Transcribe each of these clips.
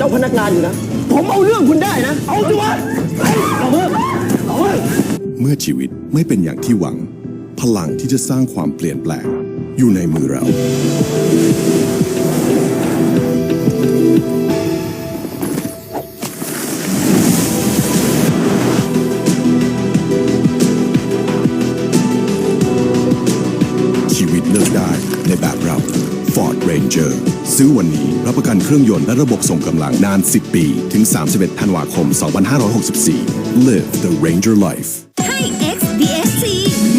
เจ้าพนักงานอยู่นะ ผมเอาเรื่องคุณได้นะ เอาสิวะเอาเถอะเอาเถอะเมื่อชีวิตไม่เป็นอย่างที่หวัง พลังที่จะสร้างความเปลี่ยนแปลง อยู่ในมือเรา เลือกได้ในแบบเรา Ford Ranger ซื้อวันนี้รับประกันเครื่องยนต์และระบบส่งกำลังนาน 10 ปี ถึง 31 ธันวาคม 2564 Live the Ranger Life ให้ XDSC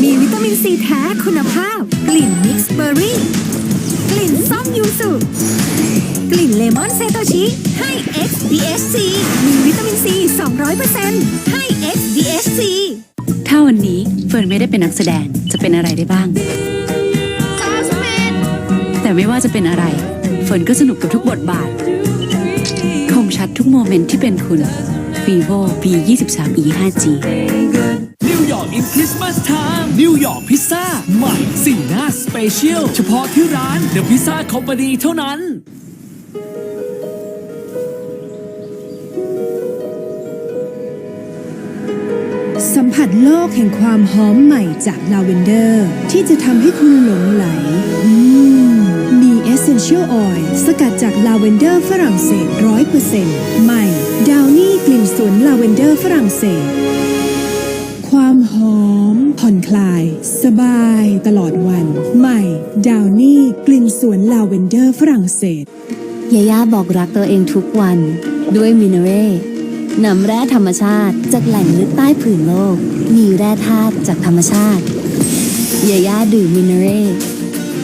มีวิตามินซีแท้คุณภาพ กลิ่นมิกซ์เบอร์รี่ กลิ่นส้มยูสุกลิ่นเลมอนเซโตชิให้ XDSC มีวิตามินซี 200%ให้ XDSC ถ้าวันนี้เฟิร์นไม่ได้เป็นนักแสดงจะเป็นอะไรได้บ้าง แต่ไม่ว่าจะเป็นอะไรเฟิร์นก็สนุกกับทุกบทบาท คมชัดทุกโมเมนต์ที่เป็นคุณ vivo v 2 3 e 5 g นิวยอร์ก in Christmas time นิวยอร์กพิซซ่าใหม่สีหน้าสเปเชียลเฉพาะที่ร้าน The Pizza Company เท่านั้นสัมผัสโลกแห่งความหอมใหม่จากลาเวนเดอร์ ที่จะทำให้คุณหลงไหล อืม มี Essential Oil สกัดจากลาเวนเดอร์ฝรั่งเศส100%ใหม่ดาวนี่กลิ่นสวนลาเวนเดอร์ฝรั่งเศส ความหอม ผ่อนคลาย สบายตลอดวัน ใหม่ดาวนี่กลิ่นสวนลาเวนเดอร์ฝรั่งเศสยาย่าบอกรักตัวเองทุกวัน ด้วยมินเร่นำแร่ธรรมชาติ จากแหล่งลึกใต้ผืนโลก มีแร่ธาตุจากธรรมชาติยาย่าดื่มมินเร่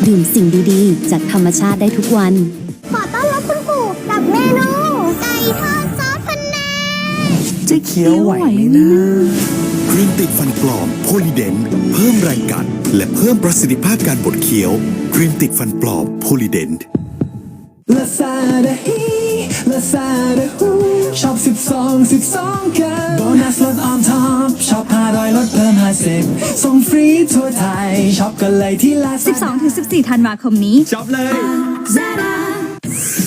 ดื่มสิ่งดีๆ จากธรรมชาติได้ทุกวัน ขอต้อนรับคุณปู่กับเมนูไก่ทอดซอสพะแนงจะเคี้ยวไหวไหมนะครีมติดฟันปลอมโพลีเดนเพิ่มแรงกัด และเพิ่มประสิทธิภาพการบดเคี้ยว ครีมติดฟันปลอมโพลีเดน ลาซาดาฮีลาซาดาฮูชอบ12 12กันโบนัสลดออนท็อปชอบ500ลดเพิ่ม50ส่งฟรีทั่วไทยชอบกันเลยที่ลาซา12-14 ธันวาคมนี้ช็อปเลย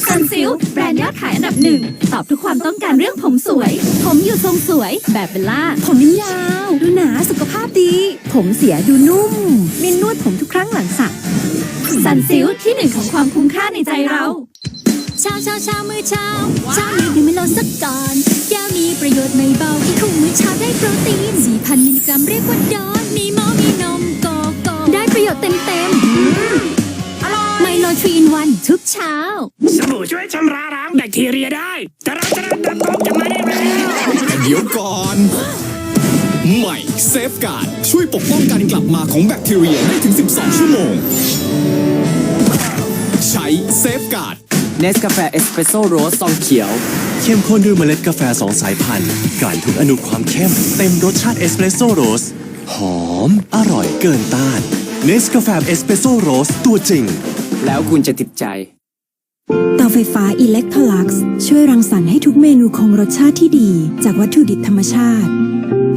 ซันซิลแบรนด์ยอดขายอันดับหนึ่ง ตอบทุกความต้องการเรื่องผมสวย ผมอยู่ทรงสวย แบบเบลล่า ผมยิ้มยาว ดูหนาสุขภาพดี ผมเสียดูนุ่ม มินนวดผมทุกครั้งหลังสระ ซันซิลที่หนึ่งของความคุ้มค่าในใจเรา เช้าเช้ามื้อเช้าเช้านี้ดื่มเมลอสักก่อนแก้วมีประโยชน์ไม่เบากินคู่มื้อเช้าได้โปรตีน 4,000 มิลลิกรัมเรียกว่าดอนมีหมอมีนมโกโก้ได้ประโยชน์เต็มๆไมโลทรีนวันทุกเช้า สบู่ช่วยชำระล้างแบคทีเรียได้ แต่เราจะริ่มเติบจะมาได้แล้วเดี๋ยวก่อนใหม่เซฟการ์ดช่วยปกป้องการกลับมาของแบคทีเรียได้ถึง 12 ชั่วโมง ใช้เซฟการ์ด เนสกาแฟเอสเปรสโซ่โรสซองเขียว เข้มข้นด้วยเมล็ดกาแฟสองสายพันธุ์กลั่นทุกอนุความเข้ม เต็มรสชาติเอสเปรสโซ่โรสหอม อร่อยเกินต้านเนสกาแฟเอสเปรสโซ่โรสตัวจริง แล้วคุณจะติดใจเตาไฟฟ้าอิเล็กโทรลักซ์ช่วยรังสรรค์ให้ทุกเมนูคงรสชาติที่ดี จากวัตถุดิบธรรมชาติ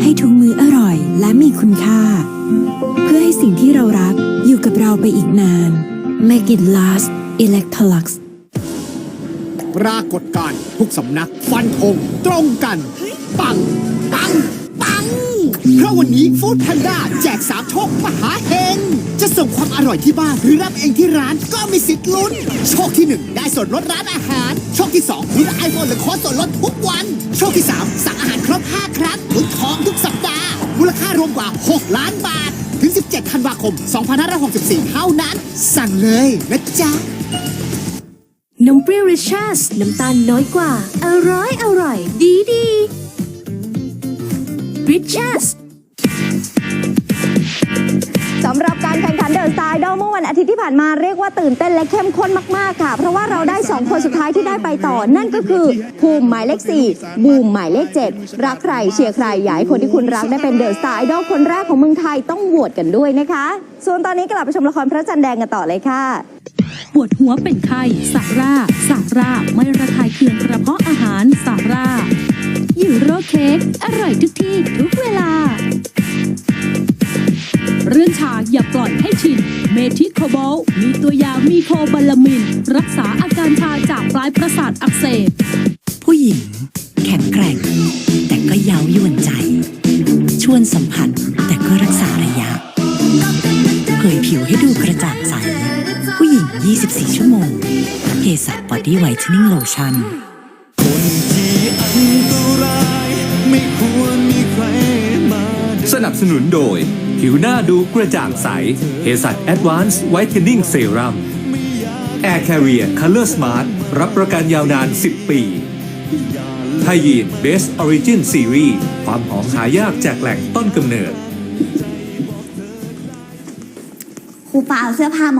ให้ทุกมื้ออร่อยและมีคุณค่า เพื่อให้สิ่งที่เรารักอยู่กับเราไปอีกนาน Make it last Electrolux ปรากฏการณ์ทุกสำนักฟันธงตรงกัน ปัง ปัง ปัง เพราะวันนี้ฟู้ดแพนด้าแจกสามโชคมหาเฮงจะส่งความอร่อยที่บ้านหรือรับเองที่ร้านก็มีสิทธิ์ลุ้น โชคที่ 1 ได้ส่วนลดร้านอาหาร โชคที่ 2 มีไอโฟนหรือค้ดส่วนลดทุกวัน โชคที่ 3 สั่งอาหารครบ 5 ครั้งลุ้นทองทุกสัปดาห์ มูลค่ารวมกว่า 6 ล้านบาท ถึง 17 ธันวาคม 2564 เท่านั้น สั่งเลยนะจ๊ะ นมเปรี้ยวริชาสน้ำตาลน้อยกว่า อร่อย อร่อย ดีดีริ วันอาทิตย์ที่ผ่านมาเรียกว่าตื่นเต้นและเข้มข้นมากๆค่ะ เพราะว่าเราได้ 2 คนสุดท้ายที่ได้ไปต่อ นั่นก็คือภูมิหมายเลข 4 บูมหมายเลข 7 รักใครเชียร์ใครอยากให้คนที่คุณรักได้เป็นเดินสไตล์ดอลคนแรกของเมืองไทยต้องโหวตกันด้วยนะคะ ส่วนตอนนี้กลับไปชมละครพระจันทร์แดงกันต่อเลยค่ะปวดหัวเป็นไข้สาร่าสาร่าไม่ระคายเคืองกระเพาะอาหารสาร่ายูโรเค้กอร่อยทุกที่ทุกเว เมทิโคโบลมีตัวยามีโคบาลามิน รักษาอาการชาจากปลายประสาทอักเสบหญิง แข็งแกร่ง แต่ก็เย้ายวนใจ ชวนสัมผัสแต่ก็รักษาระยะ เผยผิวให้ดูกระจ่างใส ผู้หญิง 24 ชั่วโมงเฮสับอดี้ไวท์เทนนิ่งโลชั่นสนับสนุนโดย ผิวหน้าดูกระจ่างใสเฮสัต Advanced Whitening Serum Air Carrier Color Smart รับประกันยาวนาน 10 ปีไทยีนเบสออริจินซีรีส์ความหอมหายากจากแหล่งต้นกำเนิด ครูปาเอาเสื้อผ้าหมอ